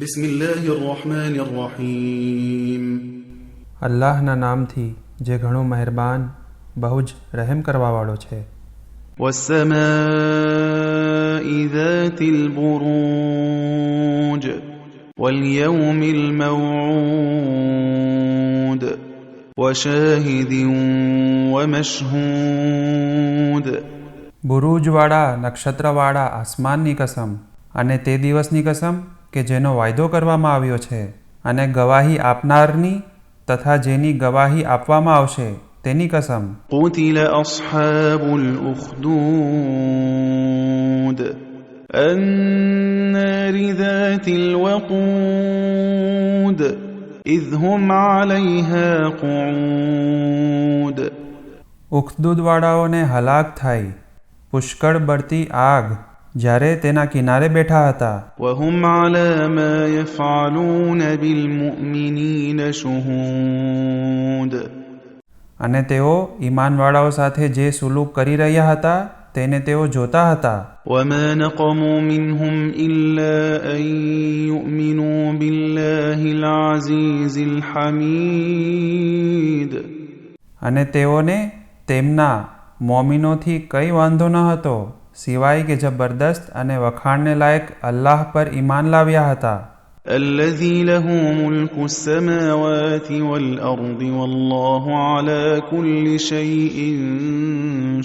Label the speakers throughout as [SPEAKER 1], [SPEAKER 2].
[SPEAKER 1] بسم الله الرحمن الرحيم
[SPEAKER 2] અલ્લાહના નામથી જે ઘણો મહેરબાન બહુ જ રહેમ કરવાવાળો છે
[SPEAKER 1] والسماء ذات البروج واليوم الموعود وشاهد ومشهود
[SPEAKER 2] બુરુજવાળા નક્ષત્રવાળા આસમાનની કસમ અને તે દિવસની કસમ કે જેનો વાયદો કરવામાં આવ્યો છે અને ગવાહી આપનારની તથા જેની ગવાહી આપવામાં આવશે તેની કસમ
[SPEAKER 1] قتل أصحاب الأخدود النار ذات الوقود إذ هم عليها قعود
[SPEAKER 2] ઉખદૂદવાળાઓને હલાક થાય પુષ્કળ બળતી આગ જ્યારે તેના કિનારે બેઠા હતા
[SPEAKER 1] વહુમ અલા મા યફઅલૂન બિલ મુમિનીન શુહૂદ
[SPEAKER 2] અને તેઓ ઈમાનવાળાઓ સાથે જે સુલુક કરી રહ્યા હતા તેને તેઓ જોતા હતા
[SPEAKER 1] وما نقموا منهم إلا أن يؤمنوا بالله العزيز الحميد
[SPEAKER 2] અને તેઓને તેમના મોમિનોથી કંઈ વાંધો ન હતો સિવાય કે જબરદસ્ત અને વખાણને લાયક અલ્લાહ પર ઈમાન લાવ્યા
[SPEAKER 1] હતા الذي له ملك السماوات والأرض والله على كل شيء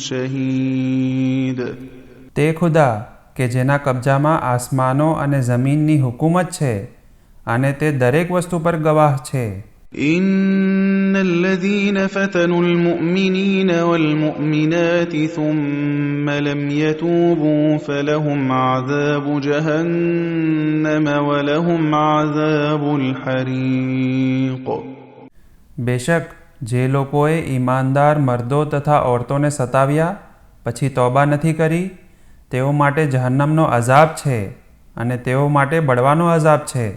[SPEAKER 1] شهيد
[SPEAKER 2] તે ખુદા કે જેના કબજામાં આસમાનો અને જમીનની હુકુમત છે અને તે દરેક વસ્તુ પર ગવાહ છે
[SPEAKER 1] إن الذين فتنوا المؤمنين والمؤمنات ثم لم يتوبوا فلهم عذاب جهنم ولهم عذاب الحريق
[SPEAKER 2] બેશક જે લોકોએ ઈમાનદાર મર્દો તથા ઓરતોને સતાવ્યા પછી તોબા નથી કરી તેઓ માટે જહન્નમનો અઝાબ છે અને તેઓ માટે બળવાનો અઝાબ છે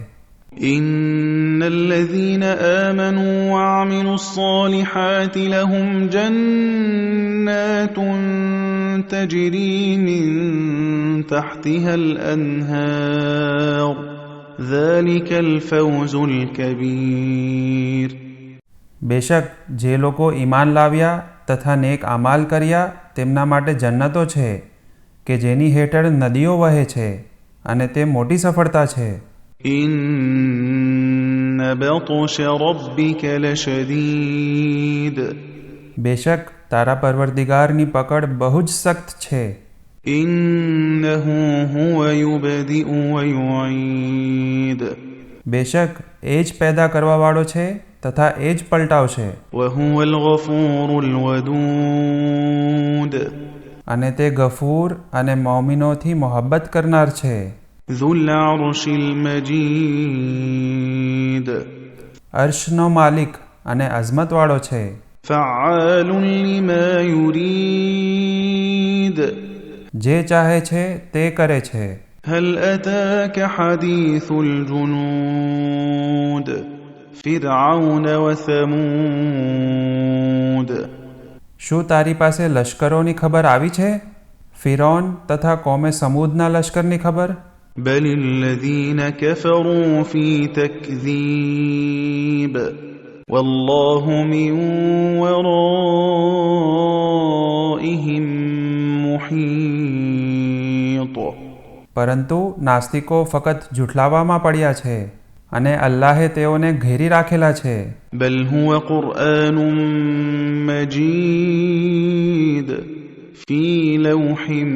[SPEAKER 1] إن الذين آمنوا وعملوا الصالحات لهم جنات تجري من تحتها الأنهار ذلك الفوز الكبير
[SPEAKER 2] બેશક જે લોકો ઈમાન લાવ્યા તથા નેક અમાલ કર્યા તેમના માટે જન્નતો છે કે જેની હેઠળ નદીઓ વહે છે અને તે મોટી સફળતા છે
[SPEAKER 1] إن بطش ربك لشديد
[SPEAKER 2] બેશક તારા પરવર્દિગારની પકડ બહુ જ સખ્ત છે
[SPEAKER 1] إنه هو يبدئ ويعيد
[SPEAKER 2] બેશક એ જ પેદા કરવા વાળો છે તથા એ જ પલટાવશે
[SPEAKER 1] وهو الغفور الودود
[SPEAKER 2] અને તે ગફૂર અને મોમિનોથી મોહબ્બત કરનાર છે
[SPEAKER 1] ذو العرش المجيد
[SPEAKER 2] અર્શનો માલિક અને અઝમતવાળો છે
[SPEAKER 1] فعال لما يريد
[SPEAKER 2] જે ચાહે છે તે કરે છે
[SPEAKER 1] هل أتاك حديث الجنود فرعون وثمود
[SPEAKER 2] શું તારી પાસે લશ્કરોની ખબર આવી છે ફિરોન તથા કોમે સમુદના લશ્કરની ખબર
[SPEAKER 1] بل الذين كفروا في تكذيب والله من ورائهم محيط
[SPEAKER 2] પરંતુ નાસ્તિકો ફક્ત જૂઠલાવામાં પડ્યા છે અને અલ્લાહે તેઓને ઘેરી રાખેલા છે
[SPEAKER 1] બલ હુવ કુરઆનું મજીદ ફી લૌહિમ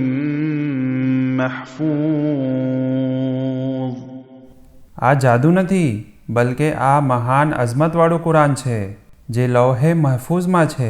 [SPEAKER 1] મહફૂઝ
[SPEAKER 2] આ જાદુ નથી બલકે આ મહાન અઝમતવાળું કુરાન છે જે લોહે મહફૂઝમાં છે